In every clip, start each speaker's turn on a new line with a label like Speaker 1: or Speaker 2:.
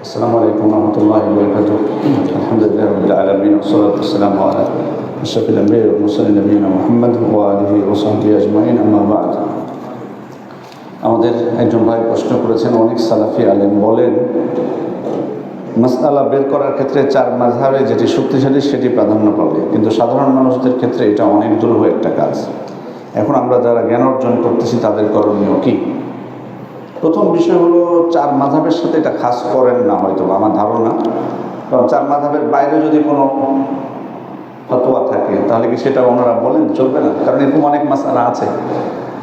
Speaker 1: السلام عليكم ورحمة الله وبركاته الحمد لله رب العالمين والصلاة والسلام على أشرف الأنبياء والمرسلين نبينا محمد وآله وصحبه أجمعين أما بعد আমাদের একজন ভাই প্রশ্ন করেছেন অনেক সালাফি আলেম বলেন মাসআলা বের করার ক্ষেত্রে চার মাঝহাবে যেটি শক্তিশালী সেটি প্রাধান্য পাবে কিন্তু সাধারণ মানুষদের ক্ষেত্রে এটা অনেক দুরূহ একটা কাজ এখন আমরা যারা জ্ঞান অর্জন করতেছি তাদের করণীয় কী প্রথম বিষয় হলো চার মাধাবের সাথে এটা খাস করেন না হয়তো আমার ধারণা। কারণ চার মাধাবের বাইরে যদি কোনো ফতোয়া থাকে, তাহলে কি সেটা ওনারা বলেন? চলবে না। কারণ এরকম অনেক মাসালা আছে।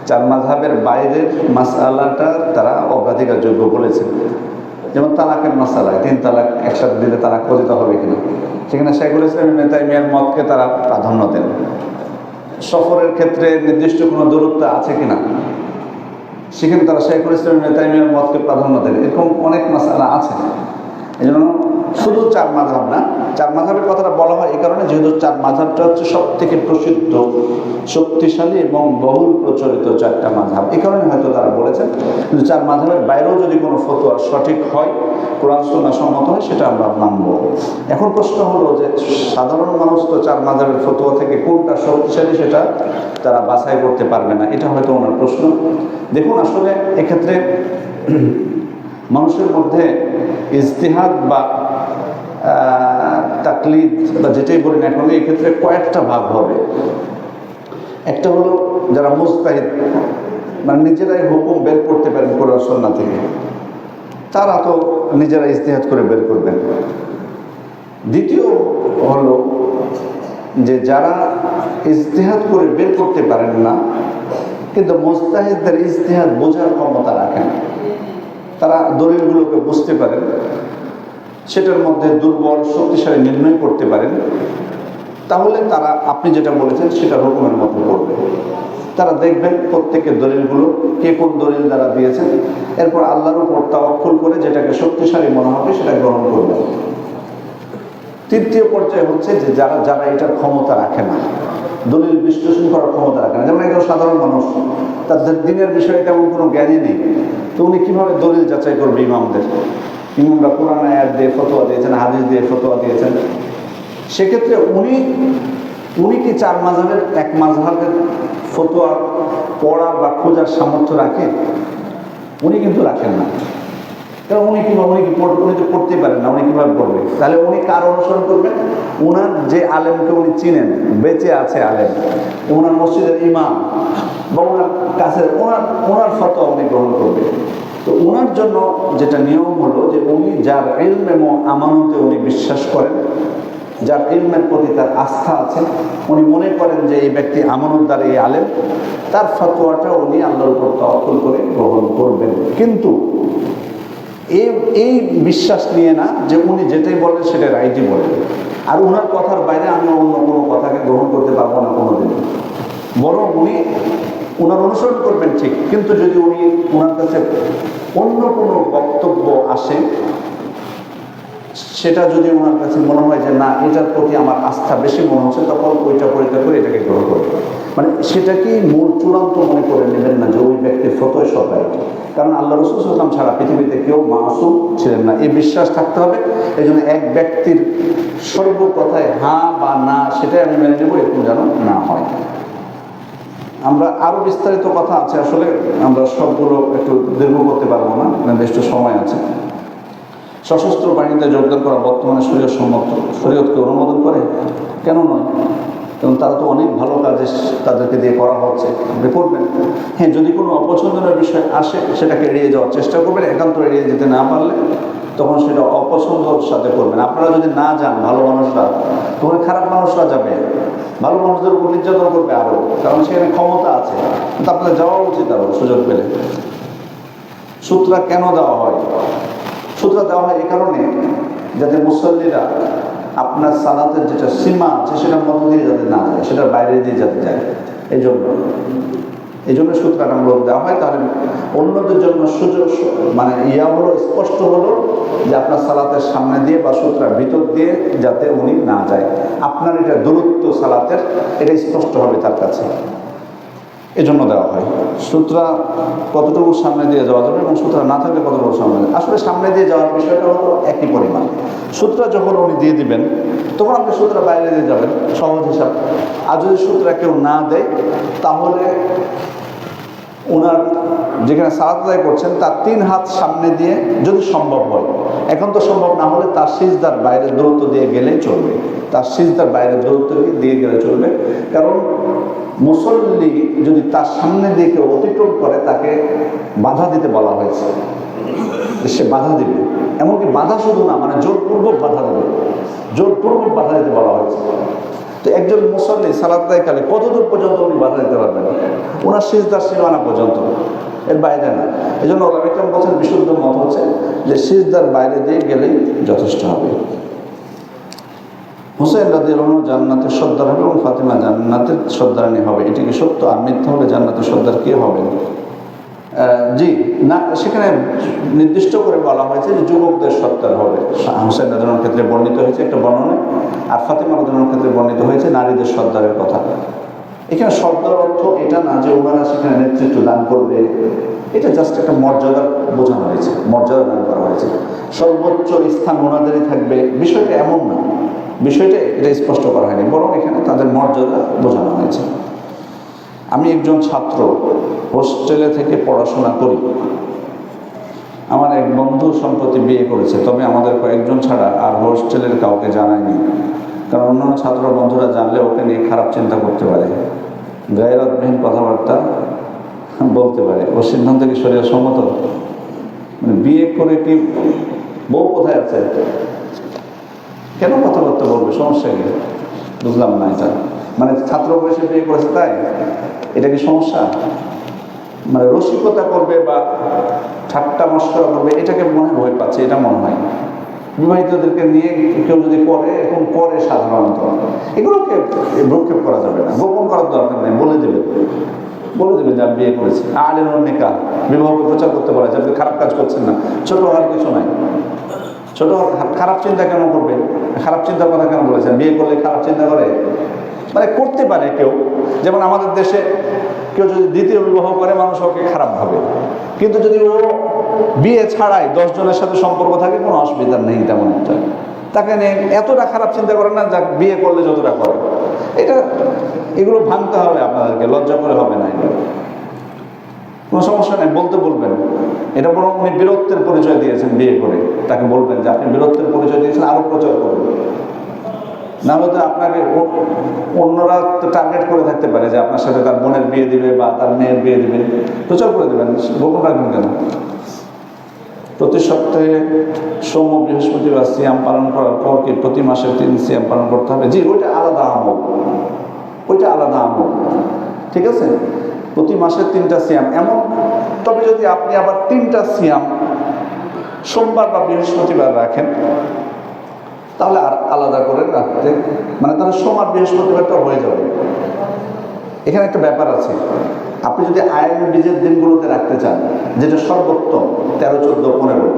Speaker 1: চার মাধাবের বাইরের মাসালাটা তারা অগ্রাধিকারযোগ্য বলেছেন। যেমন তালাকের মাসালায়, তিন তালাক একসাথে দিলে তালাক পতিত হবে কিনা। সেখানে শেখুল ইসলাম নেতাই মিয়ার মতকে তারা প্রাধান্য দেন। সফরের ক্ষেত্রে নির্দিষ্ট কোনো দূরত্ব আছে কিনা? সেখানে তারা শেখুল ইসলামের নেতাইমের মতকে প্রাধান্য দেন এরকম অনেক মাসালা আছে। এই জন্য শুধু চার মাঝাব না চার মাঝাবের কথাটা বলা হয় এই কারণে, যেহেতু চার মাঝাবটা হচ্ছে সব থেকে প্রসিদ্ধ, শক্তিশালী এবং বহুল প্রচলিত চারটা মাঝাব এই কারণে হয়তো তারা বলেছেন কিন্তু চার মাঝাবের বাইরেও যদি কোনো ফতোয়া সঠিক হয়, কোরআন সুন্না সম্মত হয়, সেটা আমরা মানব। এখন প্রশ্ন হলো যে সাধারণ মানুষ তো চার মাঝাবের ফতোয়া থেকে কোনটা শক্তিশালী সেটা তারা বাছাই করতে পারবে না, এটা হয়তো ওনার প্রশ্ন। দেখুন, আসলে এক্ষেত্রে মানুষের মধ্যে ইজতিহাদ বা তাকলিদ বা যেটাই বলি না এখন এই ক্ষেত্রে কয়েকটা ভাগ হবে। একটা হলো যারা মুস্তাহিদ মানে নিজেরাই হুকুম বের করতে পারেন কোরআন সন্না থেকে। তারা তো নিজেরা ইজতিহাদ করে বের করবেন। দ্বিতীয় হলো যে যারা ইজতিহাদ করে বের করতে পারেন না, কিন্তু মোস্তাহিদদের ইজতিহাদ বোঝার ক্ষমতা রাখেন। তারা দলিলগুলোকে বুঝতে পারেন। সেটার মধ্যে দুর্বল, শক্তিশালী নির্ণয় করতে পারেন। তাহলে তারা, আপনি যেটা বলেছেন, সেটা হুকুমের মতো করবে। তারা দেখবেন প্রত্যেকের দলিলগুলো কে কোন দলিল দ্বারা দিয়েছেন। এরপর আল্লাহর উপর তাওয়াক্কুল করে যেটাকে শক্তিশালী মনে হবে, সেটা গ্রহণ করবে। তৃতীয় পর্যায়ে হচ্ছে যে যারা যারা এটার ক্ষমতা রাখে না, দলিল বিশ্লেষণ করার ক্ষমতা রাখে না। যেমন একজন সাধারণ মানুষ তাদের দিনের বিষয়ে তেমন কোনো জ্ঞানই নেই। তো উনি কীভাবে দলিল যাচাই করবে ইমামদের? ইমামরা কোরআন আয়াত দিয়ে ফতোয়া দিয়েছেন, হাদিস দিয়ে ফতোয়া দিয়েছেন। সেক্ষেত্রে উনি উনি কি চার মাঝহের এক মাঝহের ফতোয়া পড়ার বা খোঁজার সামর্থ্য রাখে? উনি কিন্তু রাখেন না। কারণ উনি কীভাবে উনি কি পড়- উনি তো পড়তে পারেন না, উনি কীভাবে পড়বে? তাহলে উনি কার অনুসরণ করবেন? ওনার যে আলেমকে উনি চিনেন, বেঁচে আছে আলেম ওনার মসজিদের ইমাম, বা ওনার কাছে ওনার ওনার ফতোয়া উনি গ্রহণ করবে তো ওনার জন্য যেটা নিয়ম হলো যে উনি যার ইলম এবং আমানতে উনি বিশ্বাস করেন, যার ইলমের প্রতি তার আস্থা আছে, উনি মনে করেন যে এই ব্যক্তি আমানতদার, এই আলেম, তার ফতোয়াটা উনি আল্লাহর উপর তওয়াক্কুল করে গ্রহণ করবেন। কিন্তু এই বিশ্বাস নিয়ে না যে উনি যেটাই বলেন সেটা রাইটই বলেন। আর ওনার কথার বাইরে আমি অন্য কোনো কথাকে গ্রহণ করতে পারব না কোনোদিন। বরং উনি ওনার অনুসরণ করবেন ঠিক, কিন্তু যদি উনি ওনার কাছে অন্য কোনো বক্তব্য আসে, সেটা যদি ওনার কাছে মনে হয় যে না, এটার প্রতি আমার আস্থা বেশি মনে হচ্ছে, তখন ওইটা পরিত্যাগ করে এটাকে গ্রহণ করবে মানে সেটাকেই মূল চূড়ান্ত মনে করে নেবেন না যে ওই ব্যক্তির ফতোয় সবাই। কারণ আল্লাহ রসুল সাল্লাম ছাড়া পৃথিবীতে কেউ মাসুম ছিলেন না। এই বিশ্বাস থাকতে হবে এই জন্য এক ব্যক্তির সর্ব কথায় হ্যাঁ বা না, সেটাই আমি মেনে নেব, এরকম যেন না হয়। আমরা আরও বিস্তারিত কথা আছে, আসলে আমরা সবগুলো একটু দীর্ঘ করতে পারব না নির্দিষ্ট সময় আছে। সশস্ত্র বাহিনীতে যোগদান করা বর্তমানে শরীয় সম্মত শরীয়তকে অনুমোদন করে? কেন নয়? কারণ তারা তো অনেক ভালো কাজে তাদেরকে দিয়ে করা হচ্ছে। আপনি করবেন। হ্যাঁ যদি কোনো অপছন্দের বিষয় আসে, সেটাকে এড়িয়ে যাওয়ার চেষ্টা করবেন একান্ত এড়িয়ে যেতে না পারলে তখন সেটা অপছন্দর সাথে করবেন। আপনারা যদি না যান, ভালো মানুষরা, তখন খারাপ মানুষরা যাবে। ভালো মানুষদের উপর নির্যাতন করবে আরও কারণ সেখানে ক্ষমতা আছে। কিন্তু আপনাদের যাওয়া উচিত আরও সুযোগ পেলে। সূত্রা কেন দেওয়া হয়? সূত্রা দেওয়া হয় এই কারণে যাতে মুসল্লিরা আপনার সালাতের যেটা সীমা আছে, সেটা মধ্য দিয়ে যাতে না যায়, সেটা বাইরে দিয়ে যাতে যায়। এই জন্য এই জন্য মূলত দেওয়া হয়। তাহলে অন্যদের জন্য সুযোগ মানে ইয়া হলো, স্পষ্ট হলো যে আপনার সালাতের সামনে দিয়ে বা সুতরা ভিতর দিয়ে যাতে উনি না যায়। আপনার এটা দূরত্ব সালাতের, এটা স্পষ্ট হবে তার কাছে। এজন্য দেওয়া হয়। সুতরা কতটুকু সামনে দিয়ে যাওয়া যাবে এবং সুতরা না থাকলে কতটুকু সামনে। আসলে সামনে দিয়ে যাওয়ার বিষয়টা হলো একই পরিমাণ। সূত্রা যখন উনি দিয়ে দিবেন, তখন আপনি সূত্রা বাইরে দিয়ে যাবেন, সহজ হিসাব। আর যদি সূত্রা কেউ না দেয়, তাহলে ওনার যেখানে আদায় করছেন, তার তিন হাত সামনে দিয়ে যদি সম্ভব হয়, এখন তো সম্ভব না হলে তার সিজদার বাইরে দূরত্ব দিয়ে গেলেই চলবে। তার সিজদার বাইরে দূরত্ব দিয়ে গেলে চলবে। কারণ মুসল্লি যদি তার সামনে দিয়ে কেউ অতিক্রম করে, তাকে বাধা দিতে বলা হয়েছে। সে বাধা দিবে। এমনকি বাধা শুধু না মানে জোরপূর্বক বাধা দেবে। জোরপূর্বক বাধা দিতে বলা হয়েছে। তো একজন মুসল্লি সালাদ কালে কতদূর পর্যন্ত উনি বাধা দিতে পারবেন? ওনার সিজদার সীমানা পর্যন্ত। এর বাইরে না। এই জন্য বলছেন, বিশুদ্ধ মত হচ্ছে যে সিজদার বাইরে দিয়ে গেলেই যথেষ্ট হবে। হুসেন রাদিয়াল্লাহু জান্নাতের সর্দার হবে এবং ফাতিমা জান্নাতের সর্দারানি হবে। এটি কি সত্য? আর মিথ্যা হলে জান্নাতের সর্দার কে হবে? জি, না, সেখানে নির্দিষ্ট করে বলা হয়েছে যে যুবকদের সত্তার হবে। হুসেন রাজনের ক্ষেত্রে বর্ণিত হয়েছে একটা বর্ণনায় আর ফাতেমা রাজনের ক্ষেত্রে বর্ণিত হয়েছে নারীদের সর্দারের কথা। এখানে সর্দার অর্থ এটা না যে ওনারা সেখানে নেতৃত্ব দান করবে। এটা জাস্ট একটা মর্যাদা বোঝানো হয়েছে, মর্যাদা দান করা হয়েছে। সর্বোচ্চ স্থান ওনাদেরই থাকবে। বিষয়টা এমন না। বিষয়টা এটা স্পষ্ট করা হয়নি, বরং এখানে তাদের মর্যাদা বোঝানো হয়েছে। আমি একজন ছাত্র, হোস্টেলে থেকে পড়াশোনা করি। আমার এক বন্ধু সম্প্রতি বিয়ে করেছে, তবে আমাদের কয়েকজন ছাড়া আর হোস্টেলের কাউকে জানায়নি কারণ অন্যান্য ছাত্র বন্ধুরা জানলে ওকে নিয়ে খারাপ চিন্তা করতে পারে। গায়েরতবিহীন কথাবার্তা বলতে পারে। ও সিদ্ধান্ত কি শরীর সম্মত? মানে বিয়ে করে কি বউ কোথায় আছে? কেন কথাবার্তা বলবে? সমস্যা কি? বুঝলাম না এটা। মানে ছাত্র বয়সে বিয়ে করেছে, তাই? এটা কি সমস্যা? মানে রসিকতা করবে বা ঠাট্টা মস্করা করবে এটাকে মনে ভয় পাচ্ছে, এটা মনে হয়। বিবাহিতদেরকে নিয়ে কেউ যদি করে এরকম করে সাধারণত, এগুলোকে ভ্রক্ষেপ করা যাবে না। গোপন করার দরকার নেই, বলে দেবে। বলে দেবে যে বিয়ে করেছি। আলের নিকা, বিবাহকে প্রচার করতে পারে যে আপনি খারাপ কাজ করছেন না। ছোট হওয়ার কিছু নাই। ছোট খারাপ চিন্তা কেন করবে খারাপ চিন্তার কথা কেন বলেছেন। বিয়ে করলে খারাপ চিন্তা করে? মানে করতে পারে কেউ। যেমন আমাদের দেশে কেউ যদি দ্বিতীয় বিবাহ করে, মানুষ ওকে খারাপ ভাবে। কিন্তু যদি ও বিয়ে ছাড়াই দশ জনের সাথে সম্পর্ক থাকে, কোনো অসুবিধা নেই তেমন একটা। তাকে নিয়ে এতটা খারাপ চিন্তা করে না যা বিয়ে করলে যতটা করে। এটা, এগুলো ভাঙতে হবে আপনাদেরকে, লজ্জা করে হবে না এগুলো। কোনো সমস্যা নেই, বলতে বলবেন। এটা বরং উনি বীরত্বের পরিচয় দিয়েছেন বিয়ে করে। তাকে বলবেন যে আপনি বীরত্বের পরিচয় দিয়েছেন আরও প্রচার করবেন নাহলে তো আপনাকে অন্যরা তো টার্গেট করে থাকতে পারে যে আপনার সাথে তার বোনের বিয়ে দিবে বা তার মেয়ের বিয়ে দিবে। প্রচার করে দেবেন, গোপন রাখবেন কেন? প্রতি সপ্তাহে সোম, বৃহস্পতিবার সিয়াম পালন করার পর কি প্রতি মাসে তিন সিয়াম পালন করতে হবে? জি, ওইটা আলাদা আমল। ওইটা আলাদা আমল। ঠিক আছে? প্রতি মাসে তিনটা সিয়াম। এমন, তবে যদি আপনি আবার তিনটা সিয়াম সোমবার বা বৃহস্পতিবার রাখেন, তাহলে আর আলাদা করে রাখতে মানে তাহলে সোমবার বৃহস্পতিবারটা হয়ে যাবে। এখানে একটা ব্যাপার আছে। আপনি যদি আয়ন বীজের দিনগুলোতে রাখতে চান, যেটা সর্বোত্তম, তেরো, চোদ্দ, পনেরো,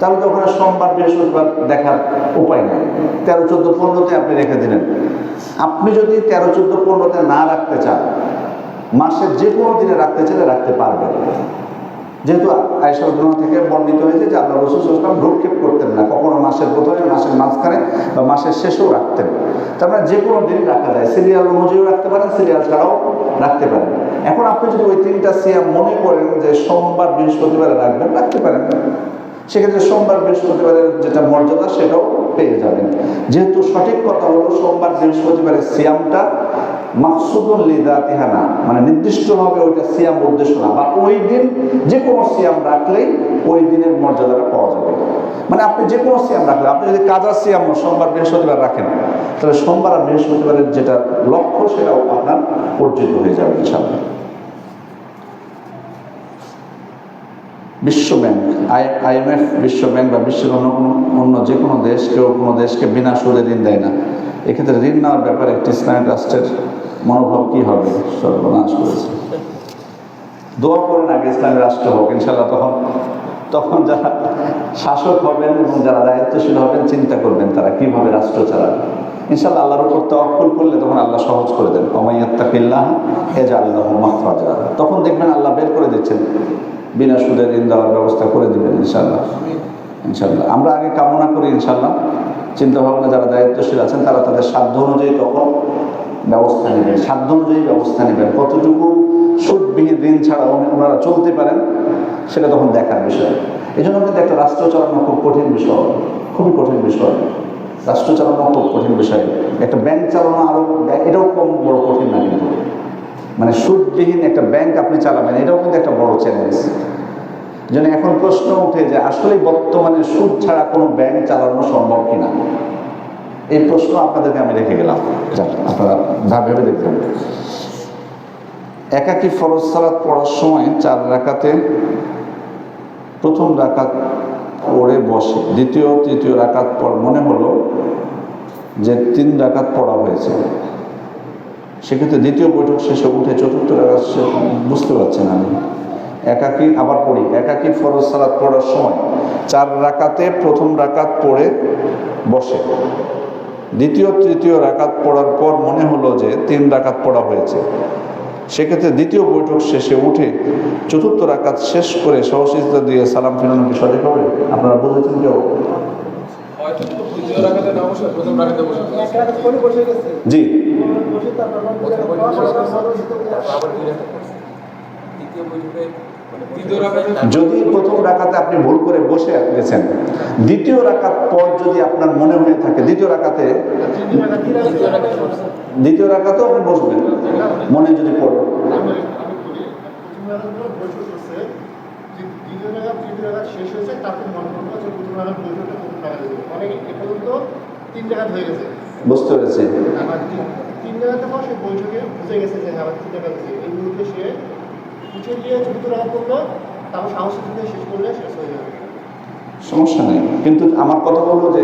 Speaker 1: তাহলে তো ওখানে সোমবার, বৃহস্পতিবার দেখার উপায় নেই। তেরো, চোদ্দ, পনেরোতে আপনি রেখে দিলেন। আপনি যদি তেরো, চোদ্দ, পনেরোতে না রাখতে চান মাসের যে কোনো দিনে রাখতে চাইলে রাখতে পারবেন যেহেতু আয়সা উদ্দমা থেকে বর্ণিত হয়েছে যে আল্লাহ রসুল ইসলাম ভ্রক্ষেপ করতেন না, কখনো মাসের প্রথমে মাসের মাঝখানে বা মাসের শেষেও রাখতেন। তার মানে যে কোনো দিন রাখা যায়। সিরিয়াল অনুযায়ী রাখতে পারেন, সিরিয়াল ছাড়াও রাখতে পারেন। এখন আপনি যদি ওই তিনটা সিয়াম মনে করেন যে সোমবার, বৃহস্পতিবারে রাখবেন, রাখতে পারেন সেক্ষেত্রে সোমবার, বৃহস্পতিবারের যেটা মর্যাদা সেটাও পেয়ে যাবেন। যেহেতু সঠিক কথা হলো সোমবার, বৃহস্পতিবারের সিয়ামটা মাকসুদুল মানে নির্দিষ্টভাবে ওইটা সিয়াম উদ্দেশ্য না। বা ওই দিন যে কোনো সিয়াম রাখলেই ওই দিনের মর্যাদাটা পাওয়া যাবে। মানে আপনি যে কোনো সিয়াম রাখলেন। আপনি যদি কাজার সিয়াম সোমবার বৃহস্পতিবার রাখেন, তাহলে সোমবার আর বৃহস্পতিবারের যেটা লক্ষ্য, সেটাও আপনার অর্জিত হয়ে যাবে, ইনশাআল্লাহ। বিশ্ব ব্যাংক আই, আইএমএফ বিশ্ব ব্যাংক বা বিশ্বের অন্য কোনো অন্য যে কোনো দেশ, কেউ কোনো দেশকে বিনা সুদে ঋণ দেয় না। এক্ষেত্রে ঋণ নেওয়ার ব্যাপারে একটি ইসলামিক রাষ্ট্রের মনোভাব কী হবে? সর্বনাশ করেছে। দোয়া করেন আগে ইসলামী রাষ্ট্র হোক ইনশাল্লাহ তখন তখন যারা শাসক হবেন এবং যারা দায়িত্বশীল হবেন, চিন্তা করবেন তারা কীভাবে রাষ্ট্র চালাবে। ইনশাল্লাহ আল্লাহর উপর তওয়াক্কুল করলে তখন আল্লাহ সহজ করে দেন। অমাইয়াত্তাকিল্লাহ হেজা আল্লাহ মাহফাজা তখন দেখবেন আল্লাহ বের করে দিচ্ছেন। বিনা সুদে ঋণ দেওয়ার ব্যবস্থা করে দেবেন ইনশাল্লাহ ইনশাল্লাহ আমরা আগে কামনা করি ইনশাল্লাহ চিন্তা ভাবনা যারা দায়িত্বশীল আছেন, তারা তাদের সাধ্য অনুযায়ী তখন ব্যবস্থা নেবেন, সাধ্য অনুযায়ী ব্যবস্থা নেবেন। কতটুকু সুদবিহীন ঋণ ছাড়া ওনারা চলতে পারেন, সেটা তখন দেখার বিষয়। এই জন্য কিন্তু একটা রাষ্ট্র চালানো খুব কঠিন বিষয়, খুবই কঠিন বিষয়। রাষ্ট্র চালানো খুব কঠিন বিষয়। একটা ব্যাংক চালানো আরও এটাও কম বড় কঠিন না কিন্তু। মানে সুদবিহীন একটা ব্যাংক আপনি চালাবেন, এটাও কিন্তু একটা বড় চ্যালেঞ্জ যেন এখন প্রশ্ন উঠে যে, আসলে বর্তমানে সুদ ছাড়া কোনো ব্যাংক চালানো সম্ভব কিনা? এই প্রশ্ন আপনাদেরকে আমি রেখে গেলাম। আপনারা ভাব ভেবে দেখবেন। একাকি ফরজ সালাত পড়ার সময় চার রাকাতে প্রথম রাকাত পড়ে বসে। দ্বিতীয়, তৃতীয় রাকাত পর মনে হলো যে তিন রাকাত পড়া হয়েছে। সেক্ষেত্রে দ্বিতীয় বৈঠক শেষে উঠে চতুর্থ রাকাত সে- বুঝতে পারছেন আমি। একাকি আবার পড়ি। একাকি ফরজ সালাত পড়ার সময় চার রাকাতে প্রথম রাকাত পড়ে বসে। দ্বিতীয়, তৃতীয় রাকাত পড়ার পর মনে হলো যে তিন রাকাত পড়া হয়েছে। সেক্ষেত্রে দ্বিতীয় বৈঠক শেষে উঠে চতুর্থ রাকাত শেষ করে সহসিজতা দিয়ে সালাম ফেরানো কি সঠিক হবে? আপনারা বুঝেছেন কেউ
Speaker 2: রাখাতে রাখাতে
Speaker 3: রাখাত
Speaker 1: জি
Speaker 3: রাখাত
Speaker 2: রাখাতে মানে রাখাতে
Speaker 1: যদি প্রথম রাকাতে আপনি ভুল করে বসে গেছেন দ্বিতীয় রাকাত পর যদি আপনার মনে হয়ে থাকে দ্বিতীয়
Speaker 3: রাখাত, রাখাত,
Speaker 2: দ্বিতীয় রাখাতে
Speaker 1: রাকাতেও আপনি বসবেন মনে যদি পড়ে
Speaker 4: আমি আমি বলি প্রথম রাখাগুলো বৈঠক করছে দ্বি- দ্বিতীয় রাখাত তৃতীয় রাখাত শেষ হয়েছে তারপর মনে করল যে প্রথম রাখাত বৈঠকটা প্রথম মানে এ পর্যন্ত তিন হয়ে গেছে।
Speaker 1: বুঝতে পেরেছি।
Speaker 4: আমার তিন- পর সে বৈঠকে বুঝে গেছে যে আমার তিন এই মুহূর্তে সে উঠে গিয়ে চতুর্থ রাখাত করল তারপর সাহস দিয়ে শেষ করলে শেষ হয়ে যাবে।
Speaker 1: সমস্যা নেই। কিন্তু আমার কথা হলো যে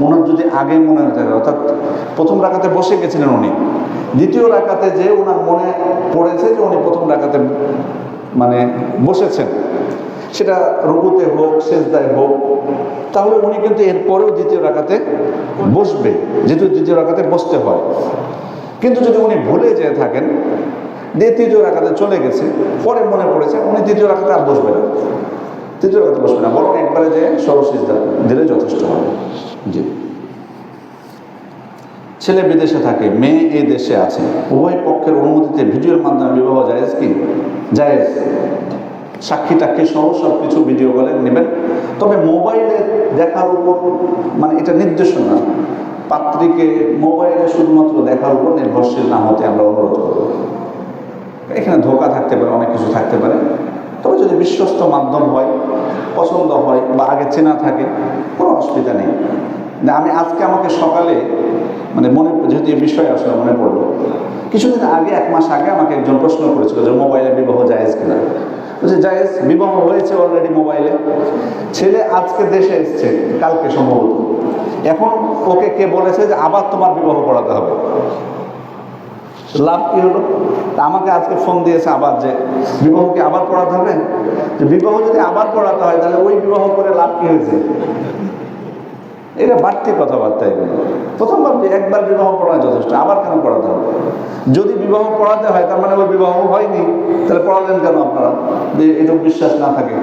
Speaker 1: ওনার যদি আগে মনে হয়ে থাকে অর্থাৎ প্রথম রাখাতে বসে গেছিলেন উনি। দ্বিতীয় রাখাতে যে ওনার মনে পড়েছে যে উনি প্রথম রাখাতে মানে বসেছেন। সেটা রুকুতে হোক, সেজদায় হোক, তাহলে উনি কিন্তু এরপরেও দ্বিতীয় রাখাতে বসবে, যেহেতু দ্বিতীয় রাখাতে বসতে হয়। কিন্তু যদি উনি ভুলে যেয়ে থাকেন, দিয়ে তৃতীয় রাখাতে চলে গেছে, পরে মনে পড়েছে, উনি তৃতীয় রাখাতে আর বসবে না। তৃতীয় রাখাতে বসবে না, বরং একবারে যে সরসিজদা দিলে যথেষ্ট হবে জি। ছেলে বিদেশে থাকে, মেয়ে এই দেশে আছে। উভয় পক্ষের অনুমতিতে ভিডিওর মাধ্যমে বিবাহ জায়েজ কি? জায়েজ। সাক্ষী টাক্ষী সহ সব কিছু ভিডিও কলে নেবেন। তবে মোবাইলে দেখার উপর মানে এটা নির্দেশনা। পাত্রীকে মোবাইলে শুধুমাত্র দেখার উপর নির্ভরশীল না হতে আমরা অনুরোধ করব। এখানে ধোকা থাকতে পারে, অনেক কিছু থাকতে পারে। তবে যদি বিশ্বস্ত মাধ্যম হয়, পছন্দ হয় বা আগে চেনা থাকে, কোনো অসুবিধা নেই। না, আমি আজকে আমাকে সকালে মানে মনে যেহেতু এই বিষয়ে আসলে মনে পড়ল, কিছুদিন আগে, এক মাস আগে আমাকে একজন প্রশ্ন করেছিল যে মোবাইলে বিবাহ জায়েজ কিনা। বলছে, জায়েজ, বিবাহ হয়েছে অলরেডি মোবাইলে ছেলে আজকে দেশে এসছে, কালকে সম্ভবত। এখন ওকে কে বলেছে যে আবার তোমার বিবাহ করাতে হবে? লাভ কি হলো? তা আমাকে আজকে ফোন দিয়েছে আবার যে, বিবাহকে আবার পড়াতে হবে? যে, বিবাহ যদি আবার পড়াতে হয়, তাহলে ওই বিবাহ করে লাভ কী হয়েছে? এটা বাড়তি কথাবার্তা এগুলো। প্রথমবার যে একবার বিবাহ পড়ানো যথেষ্ট, আবার কেন পড়াতে হবে? যদি বিবাহ পড়াতে হয়, তার মানে ওই বিবাহ হয়নি, তাহলে পড়ালেন কেন আপনারা? যে এটুকু বিশ্বাস না থাকে।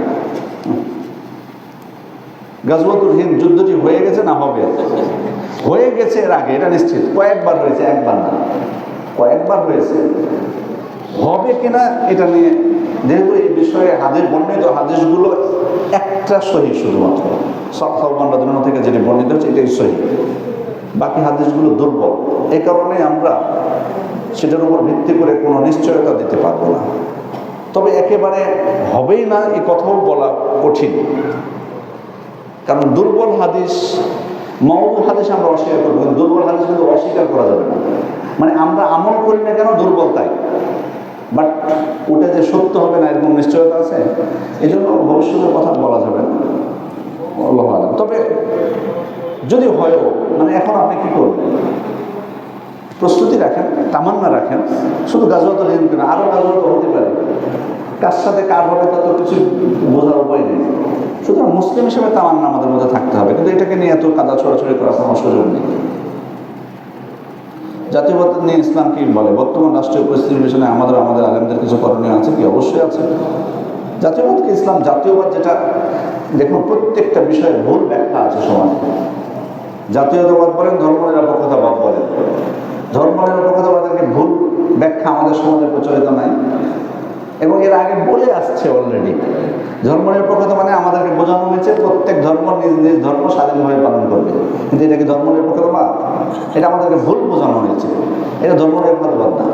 Speaker 1: গাজওয়াতুল হিন্দ যুদ্ধটি হয়ে গেছে না হবে? হয়ে গেছে এর আগে, এটা নিশ্চিত। কয়েকবার হয়েছে, একবার না। কয়েকবার হয়েছে। হবে কিনা এটা নিয়ে, যেহেতু এই বিষয়ে হাদিস, বর্ণিত হাদিসগুলো একটা সহি শুধুমাত্র। সব সলমান থেকে যেটি বর্ণিত হচ্ছে এটাই সহি। বাকি হাদিসগুলো দুর্বল। এই কারণে আমরা সেটার উপর ভিত্তি করে কোনো নিশ্চয়তা দিতে পারব না। তবে একেবারে হবেই না এই কথাও বলা কঠিন। কারণ দুর্বল হাদিস মৌল হাদিস আমরা অস্বীকার করব, কিন্তু দুর্বল হাদিস কিন্তু অস্বীকার করা যাবে না। মানে আমরা আমল করি না কেন দুর্বল তাই? বাট ওটা যে সত্য হবে না এরকম নিশ্চয়তা আছে এই জন্য ভবিষ্যতের কথা বলা যাবে না। তবে যদি হয়ও মানে এখন আপনি কি করবেন? প্রস্তুতি রাখেন, তামান্না রাখেন, শুধু গাজওয়াত হিন্দ না আরও গাজওয়াত হতে পারে। কার সাথে কার হবে তা তো কিছু বোঝার উপায় নেই। সুতরাং মুসলিম হিসেবে তামান্না আমাদের মধ্যে থাকতে হবে, কিন্তু এটাকে নিয়ে এত কাদা ছড়াছড়ি করার কোনো সুযোগ নেই। জাতীয়বাদ নিয়ে ইসলাম কি বলে? বর্তমান রাষ্ট্রীয় পরিস্থিতির বিষয়ে আমাদের আমাদের আলেমদের কিছু করণীয় আছে কি? অবশ্যই আছে। জাতীয়বাদকে ইসলাম, জাতীয়বাদ যেটা, দেখুন, প্রত্যেকটা বিষয়ে ভুল ব্যাখ্যা আছে সমাজে। জাতীয়তাবাদ বলেন ধর্মনিরপেক্ষতাবাদ বলেন। ধর্ম ধর্মনিরপেক্ষতাবাদেরকে ভুল ব্যাখ্যা আমাদের সমাজে প্রচলিত নাই। এবং এর আগে বলে আসছে অলরেডি ধর্মনিরপেক্ষতা মানে আমাদেরকে বোঝানো হয়েছে, প্রত্যেক ধর্ম নিজ নিজ ধর্ম স্বাধীনভাবে পালন করবে। কিন্তু এটা কি ধর্মনিরপেক্ষতাবাদ? এটা আমাদেরকে ভুল বোঝানো হয়েছে। এটা ধর্মনিরপেক্ষতাবাদ না।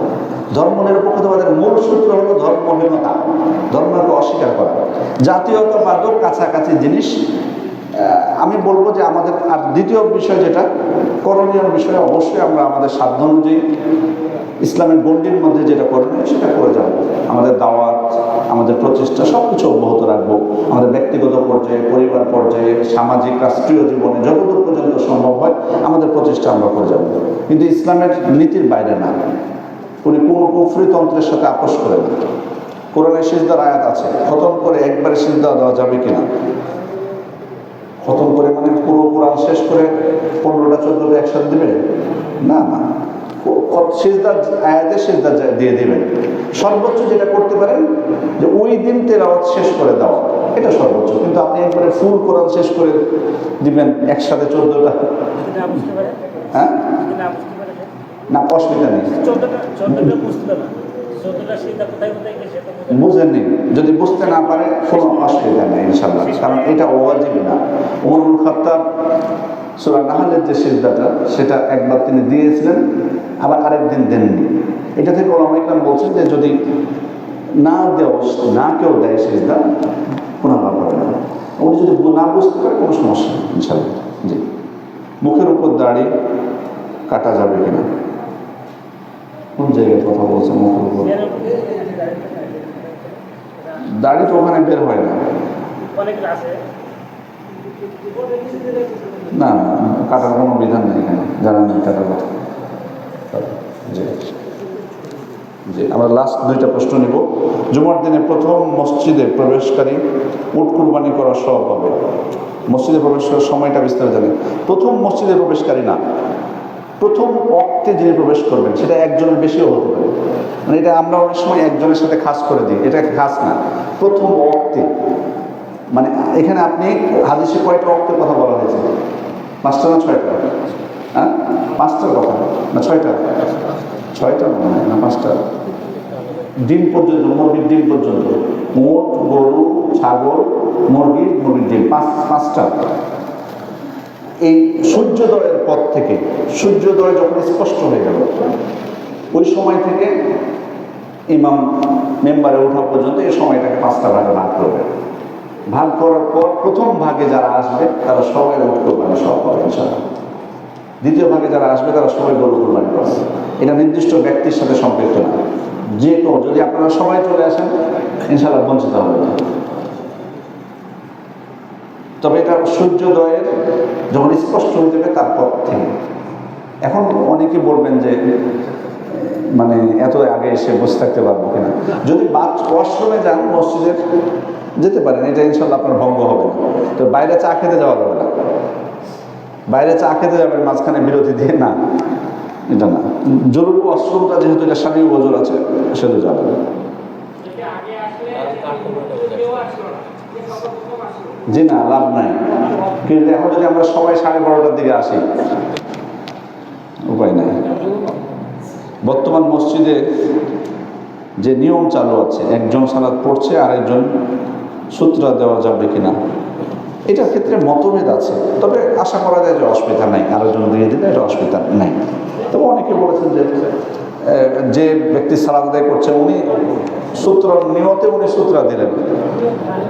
Speaker 1: ধর্মনিরপেক্ষতাবাদের মূল সূত্র হলো ধর্মহীনতা। ধর্মকে অস্বীকার করা। জাতীয়তাবাদও কাছাকাছি জিনিস। আমি বলব যে আমাদের, আর দ্বিতীয় বিষয় যেটা, করণীয় বিষয়ে অবশ্যই আমরা আমাদের সাধ্য অনুযায়ী ইসলামের গণ্ডির মধ্যে যেটা করণীয় সেটা করে যাব। আমাদের দাওয়াত, আমাদের প্রচেষ্টা সব কিছু অব্যাহত রাখব। আমাদের ব্যক্তিগত পর্যায়ে, পরিবার পর্যায়ে, সামাজিক, রাষ্ট্রীয় জীবনে যতদূর পর্যন্ত সম্ভব হয়, আমাদের প্রচেষ্টা আমরা করে যাব। কিন্তু ইসলামের নীতির বাইরে না। উনি কোন কুফরি তন্ত্রের সাথে আপোষ করে না। কোরআনের সিজদার আয়াত আছে খতম করে একবারে সিজদা দেওয়া যাবে কিনা? খতম করে মানে পুরো কোরআন শেষ করে পনেরোটা চোদ্দটা একসাথে দিবে? না না। সিজদার আয়াতে সিজদা দিয়ে দিবেন সর্বোচ্চ যেটা করতে পারেন যে ওই দিন তেলাওয়াত শেষ করে দেওয়া। এটা সর্বোচ্চ। কিন্তু আপনি একবারে ফুল কোরআন শেষ করে দিবেন একসাথে চোদ্দটা। হ্যাঁ?
Speaker 5: না
Speaker 1: অসুবিধা নেই। বুঝেননি। যদি বুঝতে না পারে কোনো অসুবিধা নেই ইনশাল্লাহ কারণ এটা ওয়াজিব না। ওমরুল খাত্তাব সুরা নাহালের যে সিজদাটা সেটা একবার তিনি দিয়েছিলেন আবার আরেকদিন দেননি। এটা থেকে ওলামাইকাম বলছেন যে যদি না দেওয়া না কেউ দেয় সিজদা গুণাগার হবে না উনি যদি না বুঝতে পারে কোনো সমস্যা নেই ইনশাল্লাহ জি। মুখের উপর দাড়ি কাটা যাবে কিনা? কোন জায়গায় কথা বলছে মুখের উপর দাড়ি তো ওখানে বের হয় না। না কাটার কোনো বিধান নেই এখানে জানা নেই কাটার কথা। জি জি আমরা লাস্ট দুইটা প্রশ্ন নিব। জুমার দিনে প্রথম মসজিদে প্রবেশকারী উট কুরবানি করার সব হবে। মসজিদে প্রবেশ করার সময়টা বিস্তারিত জানেন প্রথম মসজিদে প্রবেশকারী না। প্রথম অক্তে যিনি প্রবেশ করবেন, সেটা একজনের বেশিও হতে পারে। মানে এটা আমরা অনেক সময় একজনের সাথে খাস করে দিই, এটা খাস না। প্রথম অক্তে। মানে এখানে আপনি হাদিসে কয়টা অক্তের কথা বলা হয়েছে? পাঁচটা না ছয়টা? হ্যাঁ? পাঁচটার কথা। না ছয়টা? ছয়টা মনে হয়, না পাঁচটা? ডিম পর্যন্ত, মুরগির ডিম পর্যন্ত। মোট গরু, ছাগল, মুরগি, মুরগির ডিম, পাঁচ পাঁচটা। এই সূর্যোদয়ের পর থেকে, সূর্যোদয় যখন স্পষ্ট হয়ে গেল, ওই সময় থেকে ইমাম মেম্বারে ওঠা পর্যন্ত এই সময়টাকে পাঁচটা ভাগে ভাগ করবে। ভাগ করার পর প্রথম ভাগে যারা আসবে, তারা সবাই উঠ কোরবানি সব পাবে দ্বিতীয় ভাগে যারা আসবে, তারা সবাই গরু কোরবানি করবে এটা নির্দিষ্ট ব্যক্তির সাথে সম্পৃক্ত না। যে কেউ যদি আপনারা সবাই চলে আসেন, ইনশাআল্লাহ বঞ্চিত হবে তবে এটা সূর্যোদয়ের যখন স্পষ্ট হয়ে যাবে, তারপর থেকে। এখন অনেকে বলবেন যে মানে এত আগে এসে বসে থাকতে পারব কিনা। যদি বাথ ওয়াশরুমে যান মসজিদের যেতে পারেন, এটা ইনশাল্লাহ আপনার ভঙ্গ হবে তো বাইরে চা খেতে যাওয়া যাবে না। বাইরে চা খেতে যাবেন, মাঝখানে বিরতি দিয়ে, না, এটা না। জরুরি ওয়াশরুমটা যেহেতু এটা স্বামী ওজোর আছে সেটা যাবে না। জি না, লাভ নাই। কিন্তু এখন যদি আমরা সবাই সাড়ে বারোটার দিকে আসি, উপায় নাই। বর্তমান মসজিদে যে নিয়ম চালু আছে, একজন সালাদ পড়ছে আর একজন সূত্র দেওয়া যাবে কিনা, এটার ক্ষেত্রে মতভেদ আছে। তবে আশা করা যায় যে অসুবিধা নাই, আরেকজন দিয়ে দিলে এটা অসুবিধা নাই। তবে অনেকে বলেছেন যে যে ব্যক্তি সালাদ আদায় করছে, উনি সূত্র নিয়তে উনি সূত্র দিলেন।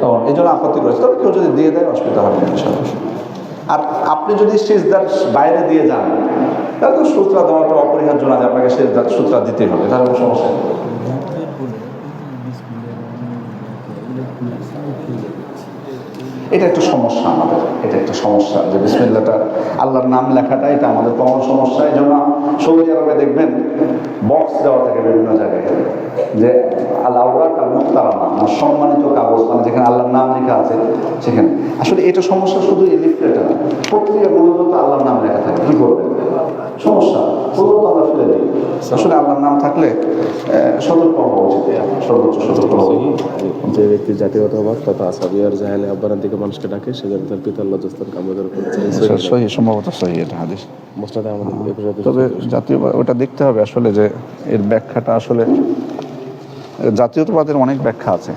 Speaker 1: তখন এই জন্য আপত্তি করেছে তবে কেউ যদি দিয়ে দেয়, অসুবিধা হবে আর আপনি যদি সেজদার বাইরে দিয়ে যান, তাহলে তো সূত্রা দেওয়াটা অপরিহার্য না যে আপনাকে সেজদার সূত্রা দিতে হবে, তাহলে সমস্যা এটা একটা সমস্যা আমাদের, এটা একটা সমস্যা যে বিসমিল্লাটা আল্লাহর নাম লেখাটা এটা আমাদের কমন সমস্যা, এই জন্য সৌদি আরবে দেখবেন বক্স দেওয়া থাকে বিভিন্ন জায়গায় যে আল্লাহ আল মুক্তারামা মানে সম্মানিত কাগজ মানে যেখানে আল্লাহর নাম লেখা আছে সেখানে। আসলে এটা সমস্যা শুধু এই লিফলেটে না প্রক্রিয়াগুলো তো আল্লাহর নাম লেখা থাকে, কী করবেন? সমস্যা ওগুলো তো আমরা ফেলে দিই। আসলে আল্লাহর নাম থাকলে সতর্ক হওয়া উচিত। সর্বোচ্চ সতর্ক হওয়া
Speaker 6: যে ব্যক্তি জাতীয়তাবাদ তথা আসাবিয়ার জাহেলে আব্বারান থেকে মানুষকে ডাকে সে যেন তার পিতার লজ্জাস্থান কামড়ের উপর
Speaker 1: সহি সম্ভবত সহি এটা হাদিস।
Speaker 6: মোস্তাদে আমাদের একুশ
Speaker 1: তবে জাতীয় ওটা দেখতে হবে আসলে যে এর ব্যাখ্যাটা আসলে জাতীয়তাবাদের অনেক ব্যাখ্যা আছে।